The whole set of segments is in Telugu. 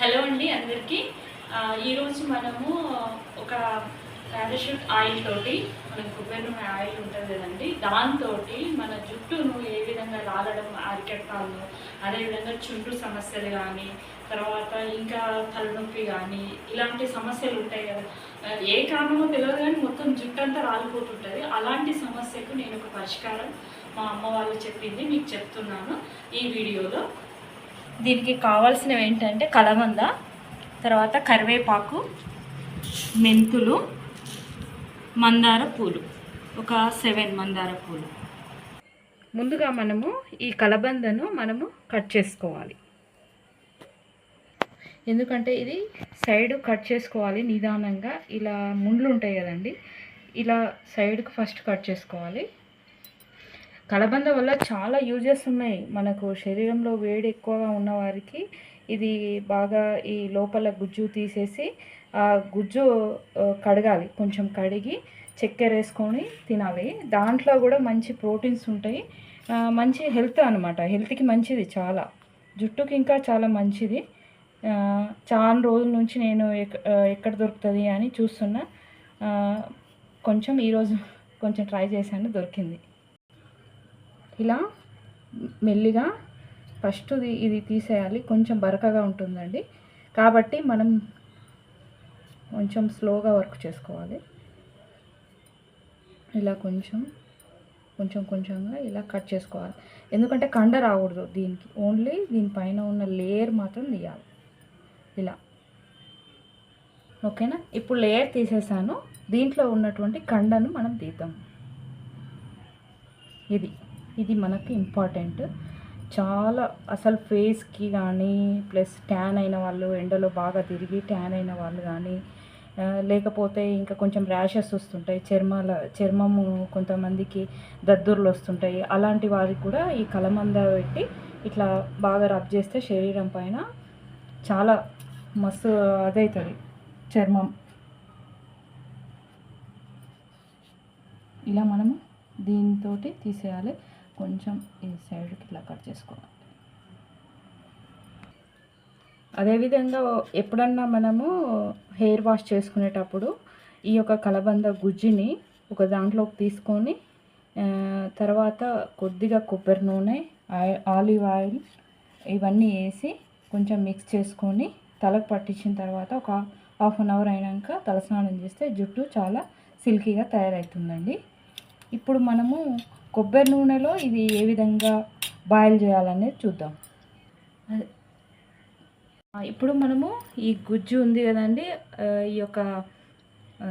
హలో అండి అందరికీ. ఈరోజు మనము ఒక పారాషూట్ ఆయిల్ తోటి మనకు కొబ్బరి నూనె ఆయిల్ ఉంటుంది కదండి దాంతో మన జుట్టును ఏ విధంగా రాలడం అరికెట్టాలను అదేవిధంగా చుండ్రు సమస్యలు కానీ తర్వాత ఇంకా తలనొప్పి కానీ ఇలాంటి సమస్యలు ఉంటాయి కదా. ఏ కారణమో తెలియదు కానీ మొత్తం జుట్టు అంతా రాలిపోతుంటుంది. అలాంటి సమస్యకు నేను ఒక పరిష్కారం మా అమ్మ వాళ్ళు చెప్పింది మీకు చెప్తున్నాను ఈ వీడియోలో. దీనికి కావాల్సినవి ఏంటంటే కలబంద తర్వాత కరివేపాకు మెంతులు మందార పూలు. ఒక సెవెన్ మందార పూలు. ముందుగా మనము ఈ కలబందను మనము కట్ చేసుకోవాలి. ఎందుకంటే ఇది సైడ్ కట్ చేసుకోవాలి నిదానంగా. ఇలా ముండ్లు ఉంటాయి కదండి ఇలా సైడ్కి ఫస్ట్ కట్ చేసుకోవాలి. కలబంద వల్ల చాలా యూజెస్ ఉన్నాయి. మనకు శరీరంలో వేడి ఎక్కువగా ఉన్న వారికి ఇది బాగా ఈ లోపల గుజ్జు తీసేసి ఆ గుజ్జు కడగాలి. కొంచెం కడిగి చక్కెర వేసుకొని తినాలి. దాంట్లో కూడా మంచి ప్రోటీన్స్ ఉంటాయి. మంచి హెల్త్ అనమాట హెల్త్కి మంచిది చాలా. జుట్టుకి ఇంకా చాలా మంచిది. చాలా రోజుల నుంచి నేను ఎక్కడ దొరుకుతుంది అని చూస్తున్నా. కొంచెం ఈరోజు కొంచెం ట్రై చేశాను దొరికింది. ఇలా మెల్లిగా ఫస్ట్ ఇది ఇది తీసేయాలి. కొంచెం బరకగా ఉంటుందండి. కాబట్టి మనం కొంచెం స్లోగా వర్క్ చేసుకోవాలి. ఇలా కొంచెం కొంచెం కొంచెంగా ఇలా కట్ చేసుకోవాలి. ఎందుకంటే కండ రాకూడదు దీనికి. ఓన్లీ దీనిపైన ఉన్న లేయర్ మాత్రం తీయాలి. ఇలా. ఓకేనా? ఇప్పుడు లేయర్ తీసేసాను. దీంట్లో ఉన్నటువంటి కండను మనం తీద్దాం. ఇది. ఇది మనకి ఇంపార్టెంట్. చాలా అసలు ఫేస్కి కానీ ప్లస్ ట్యాన్ అయిన వాళ్ళు ఎండలో బాగా తిరిగి ట్యాన్ అయిన వాళ్ళు కానీ లేకపోతే ఇంకా కొంచెం ర్యాషెస్ వస్తుంటాయి. చర్మాల చర్మము కొంతమందికి దద్దుర్లు వస్తుంటాయి. అలాంటి వారికి కూడా ఈ కలమంద పెట్టి ఇట్లా బాగా రబ్ చేస్తే శరీరం పైన చాలా మస్తు అదవుతుంది చర్మం. ఇలా మనము దీంతో తీసేయాలి. కొంచెం ఈ సైడ్కి ఇట్లా కట్ చేసుకోవాలి. అదేవిధంగా ఎప్పుడన్నా మనము హెయిర్ వాష్ చేసుకునేటప్పుడు ఈ యొక్క కలబంద గుజ్జుని ఒక దాంట్లోకి తీసుకొని తర్వాత కొద్దిగా కొబ్బరి నూనె ఆలివ్ ఆయిల్ ఇవన్నీ వేసి కొంచెం మిక్స్ చేసుకొని తలకు పట్టించిన తర్వాత ఒక హాఫ్ అన్ అవర్ అయినాక తలస్నానం చేస్తే జుట్టు చాలా సిల్కీగా తయారవుతుందండి. ఇప్పుడు మనము కొబ్బరి నూనెలో ఇది ఏ విధంగా బాయిల్ చేయాలనేది చూద్దాం. ఇప్పుడు మనము ఈ గుజ్జు ఉంది కదండి ఈ యొక్క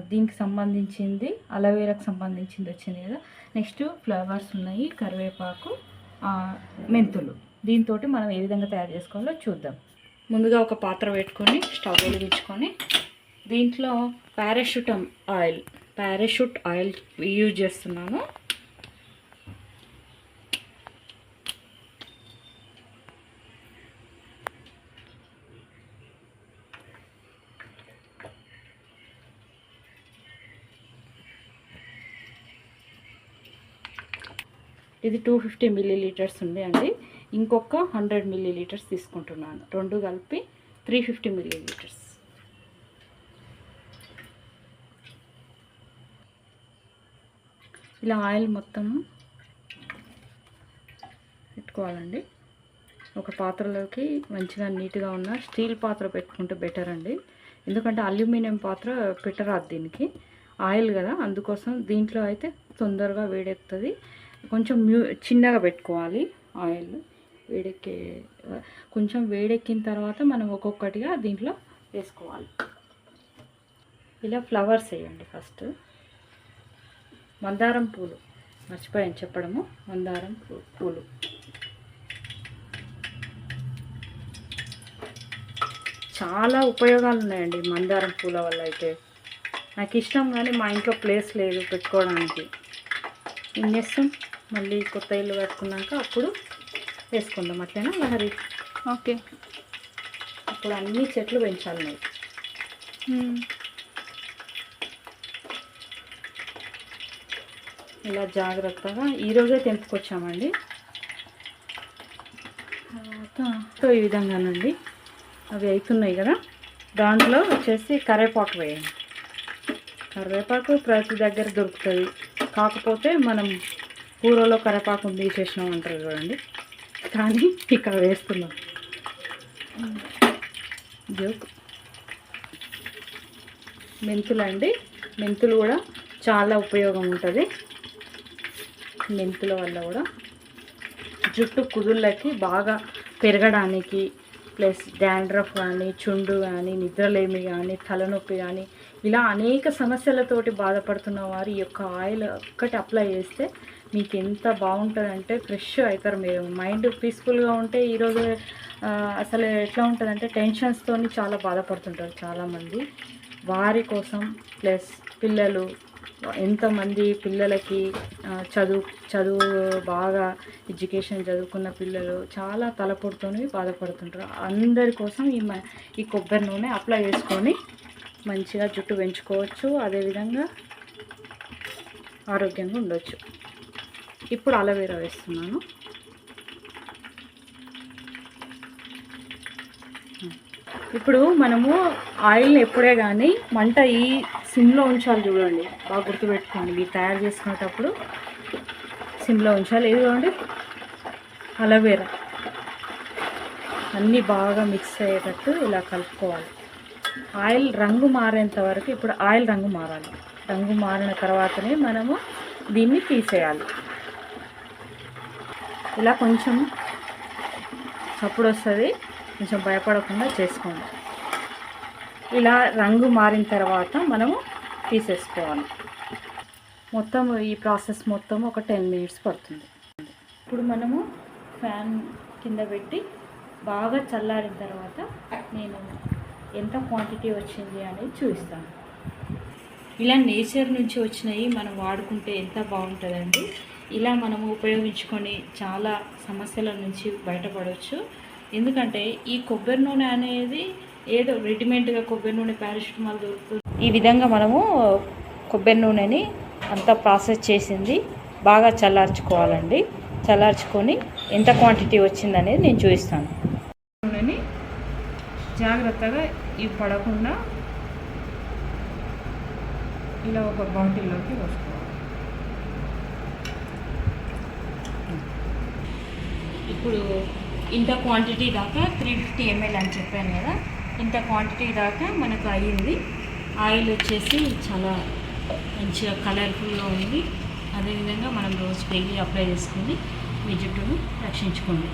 దీనికి సంబంధించింది అలవేరాకు సంబంధించింది వచ్చింది కదా. నెక్స్ట్ ఫ్లవర్స్ ఉన్నాయి కరివేపాకు మెంతులు. దీంతో మనం ఏ విధంగా తయారు చేసుకోవాలో చూద్దాం. ముందుగా ఒక పాత్ర పెట్టుకొని స్టవ్ వెలిగించుకొని దీంట్లో parachute oil parachute oil use చేస్తున్నాను. ఇది టూ ఫిఫ్టీ మిల్లీ లీటర్స్ ఉంది అండి. ఇంకొక హండ్రెడ్ మిల్లీ లీటర్స్ తీసుకుంటున్నాను. రెండు కలిపి త్రీ ఫిఫ్టీ మిల్లీ లీటర్స్ ఇలా ఆయిల్ మొత్తం పెట్టుకోవాలండి. ఒక పాత్రలోకి మంచిగా నీట్గా ఉన్న స్టీల్ పాత్ర పెట్టుకుంటే బెటర్ అండి. ఎందుకంటే అల్యూమినియం పాత్ర పెట్టరాదు దీనికి. ఆయిల్ కదా అందుకోసం దీంట్లో అయితే తొందరగా వేడెక్కుతుంది కొంచెం మ్యూ చిన్నగా పెట్టుకోవాలి ఆయిల్. వేడెక్కే కొంచెం వేడెక్కిన తర్వాత మనం ఒక్కొక్కటిగా దీంట్లో వేసుకోవాలి. ఇలా ఫ్లవర్స్ వేయండి ఫస్ట్. మందారం పూలు. మర్చిపోయాను చెప్పడము. మందారం పూలు. చాలా ఉపయోగాలు ఉన్నాయండి మందారం పూల వల్ల అయితే. నాకు ఇష్టం కానీ మా ఇంట్లో ప్లేస్ లేదు పెట్టుకోవడానికి. ఏం చేస్తాం? మళ్ళీ కొత్త ఇల్లు కట్టుకున్నాక అప్పుడు వేసుకుందాం అట్లనా లహరి? ఓకే. అప్పుడు అన్ని చెట్లు పెంచాలి నువ్వు. ఇలా జాగ్రత్తగా ఈరోజే తెంపుకొచ్చామండి. తర్వాత సో ఈ విధంగానండి. అవి అవుతున్నాయి కదా. దాంట్లో వచ్చేసి కరివేపాకు వేయండి. కరివేపాకు ప్రతి దగ్గర దొరుకుతుంది. కాకపోతే మనం కూరలో కరపాకం తీసేసినాం అంటారు చూడండి. కానీ ఇక్కడ వేస్తున్నాం. జోక్. మెంతులు అండి. మెంతులు కూడా చాలా ఉపయోగం ఉంటుంది. మెంతుల వల్ల కూడా. జుట్టు కుదుళ్ళకి బాగా పెరగడానికి ప్లస్ డాండ్రఫ్ కానీ చుండు కానీ నిద్రలేమి కానీ తలనొప్పి కానీ ఇలా అనేక సమస్యలతోటి బాధపడుతున్న వారు ఈ యొక్క ఆయిల్ ఒక్కటి అప్లై చేస్తే మీకు ఎంత బాగుంటుందంటే ఫ్రెష్ అవుతారు మీరు. మైండ్ పీస్ఫుల్గా ఉంటే ఈరోజు అసలు ఎట్లా ఉంటుందంటే టెన్షన్స్తో చాలా బాధపడుతుంటారు చాలామంది. వారి కోసం ప్లస్ పిల్లలు ఎంతమంది పిల్లలకి చదువు చదువు బాగా ఎడ్యుకేషన్ చదువుకున్న పిల్లలు చాలా తలపొడితోని బాధపడుతుంటారు. అందరి కోసం ఈ మ- ఈ కొబ్బరి నూనె అప్లై చేసుకొని మంచిగా జుట్టు పెంచుకోవచ్చు. అదేవిధంగా ఆరోగ్యంగా ఉండొచ్చు. ఇప్పుడు అలవేరా వేస్తున్నాను. ఇప్పుడు మనము ఆయిల్ని ఎప్పుడే కానీ మంట ఈ సిమ్లో ఉంచాలి చూడండి. బాగా గుర్తుపెట్టుకోండి. మీరు తయారు చేసుకునేటప్పుడు సిమ్లో ఉంచాలి. ఏది చూడండి. అలవేరా. అన్నీ బాగా మిక్స్ అయ్యేటట్టు ఇలా కలుపుకోవాలి. ఆయిల్ రంగు మారేంత వరకు ఇప్పుడు ఆయిల్ రంగు మారాలి. రంగు మారిన తర్వాతనే మనము దీన్ని తీసేయాలి. ఇలా కొంచెం చప్పుడు వస్తుంది కొంచెం భయపడకుండా చేసుకోండి. ఇలా రంగు మారిన తర్వాత మనము తీసేసుకోవాలి. మొత్తం ఈ ప్రాసెస్ మొత్తం ఒక టెన్ మినిట్స్ పడుతుంది. ఇప్పుడు మనము ఫ్యాన్ కింద పెట్టి బాగా చల్లారిన తర్వాత నేను ఎంత క్వాంటిటీ వచ్చింది అనేది చూపిస్తాను. ఇలా నేచర్ నుంచి వచ్చినవి మనం వాడుకుంటే ఎంత బాగుంటుందండి? ఇలా మనము ఉపయోగించుకొని చాలా సమస్యల నుంచి బయటపడవచ్చు ఎందుకంటే ఈ కొబ్బరి నూనె అనేది ఏదో రెడీమేడ్గా కొబ్బరి నూనె పారాసిటమాల్ దొరుకుతుంది ఈ విధంగా మనము కొబ్బరి నూనెని అంతా ప్రాసెస్ చేసింది. బాగా చల్లార్చుకోవాలండి. చల్లార్చుకొని ఎంత క్వాంటిటీ వచ్చిందనేది నేను చూపిస్తాను. నూనెని జాగ్రత్తగా ఇవి పడకుండా ఇలా ఒక బాటిల్లోకి వస్తుంది ఇప్పుడు ఇంత క్వాంటిటీ దాకా త్రీ ఫిఫ్టీ ఎంఎల్ అని చెప్పాను కదా ఇంత క్వాంటిటీ దాకా మనకు అయ్యింది. ఆయిల్ వచ్చేసి చాలా మంచిగా కలర్ఫుల్గా ఉంది. అదేవిధంగా మనం రోజు డైలీ అప్లై చేసుకుని మీ జుట్టును రక్షించుకోండి.